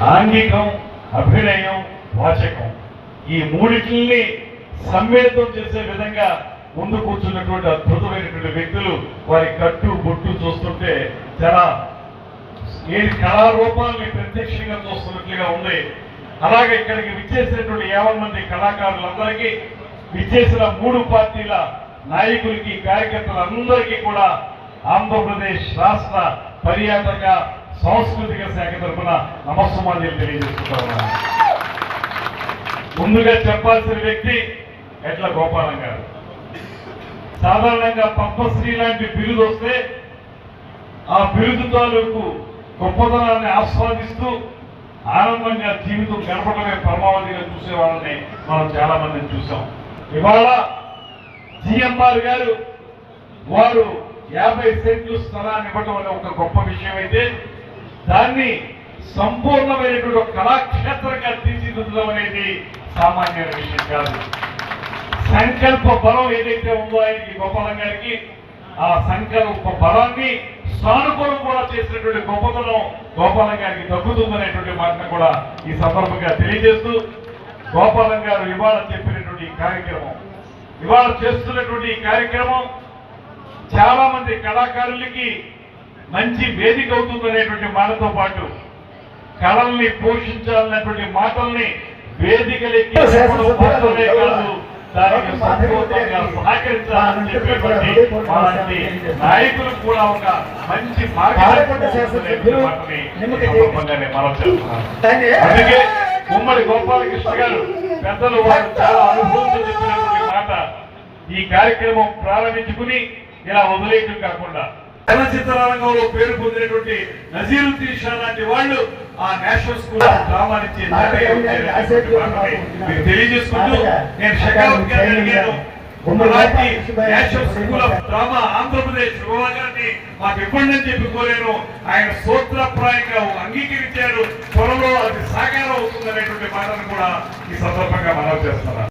ఆంగికం అభినయం వాచకం. ఈ మూడిటిని సమ్మిళితం చేసే విధంగా ముందు కూర్చున్నటువంటి అద్భుతమైనటువంటి వ్యక్తులు వారి కట్టు బొట్టు చూస్తుంటే చాలా ఏ కళారూపాలని ప్రత్యక్షంగా చూస్తున్నట్లుగా ఉంది. అలాగే ఇక్కడికి విచ్చేసినటువంటి యాభై మంది కళాకారులందరికీ విచ్చేసిన మూడు పార్టీల నాయకులకి కార్యకర్తలందరికీ కూడా ఆంధ్రప్రదేశ్ రాష్ట్ర పర్యాటక సాంస్కృతిక శాఖ తరఫున నమస్సుమాన్యాలు తెలియజేస్తున్నాను ముందుగా చెప్పాల్సిన వ్యక్తి ఎట్ల గోపాలం గారు. సాధారణంగా పద్మశ్రీ లాంటి బిరుదు వస్తే ఆ బిరుదు తాలూకు గొప్పతనాన్ని ఆస్వాదిస్తూ ఆనందంగా జీవితం గడపడమే పరమావధిగా చూసే వాళ్ళని మనం చాలా మందిని చూసాం. ఇవాళ జిఎంఆర్ గారు వారు యాభై సెంట్లు స్థలాన్ని ఇవ్వటం అనే ఒక గొప్ప విషయం అయితే దాన్ని సంపూర్ణమైనటువంటి కళాక్షేత్రంగా తీర్చిదిద్దడం అనేది సామాన్యమైన విషయం కాదు. సంకల్ప బలం ఏదైతే ఉందో ఆయనకి గోపాలం గారికి ఆ సంకల్ప బలాన్ని సానుకూలం కూడా చేసినటువంటి గొప్పతనం గోపాలం గారికి తగ్గుతుందనేటువంటి మాటను కూడా ఈ సందర్భంగా తెలియజేస్తూ గోపాలం గారు ఇవాళ చెప్పినటువంటి ఈ కార్యక్రమం. ఇవాళ చేస్తున్నటువంటి ఈ కార్యక్రమం చాలా మంది కళాకారులకి మంచి వేదిక అవుతుందనేటువంటి మాటతో పాటు కళల్ని పోషించాలన్నటువంటి మాటల్ని వేదికలెక్కి మాత్రమే కాదు దానికి సంపూర్ణంగా సహకరించాలని చెప్పేటువంటి అలాంటి నాయకులకు కూడా ఒక మంచి అందుకే ఉమ్మడి గోపాలకృష్ణ గారు పెద్దలు వారు చాలా అనుభవంతో చెప్పినటువంటి మాట ఈ కార్యక్రమం ప్రారంభించుకుని ఇలా వదిలేయటం కాకుండా చలనచిత్ర రంగంలో పేరు పొందినటువంటి నజీరుద్దీన్ షా లాంటి వాళ్ళు ఆ నేషనల్ స్కూల్ మీకు తెలియజేసుకుంటూ నేను షెకావత్ అడిగాను. అలాంటి national school of drama Andhra Pradesh విభాగాన్ని మాకు ఇవ్వండి అని చెప్పి కోరాను. ఆయన సూత్రప్రాయంగా అంగీకరించారు. త్వరలో అది సాకారం అవుతుందనేటువంటి మాటను కూడా ఈ సందర్భంగా మనం చేస్తున్నాను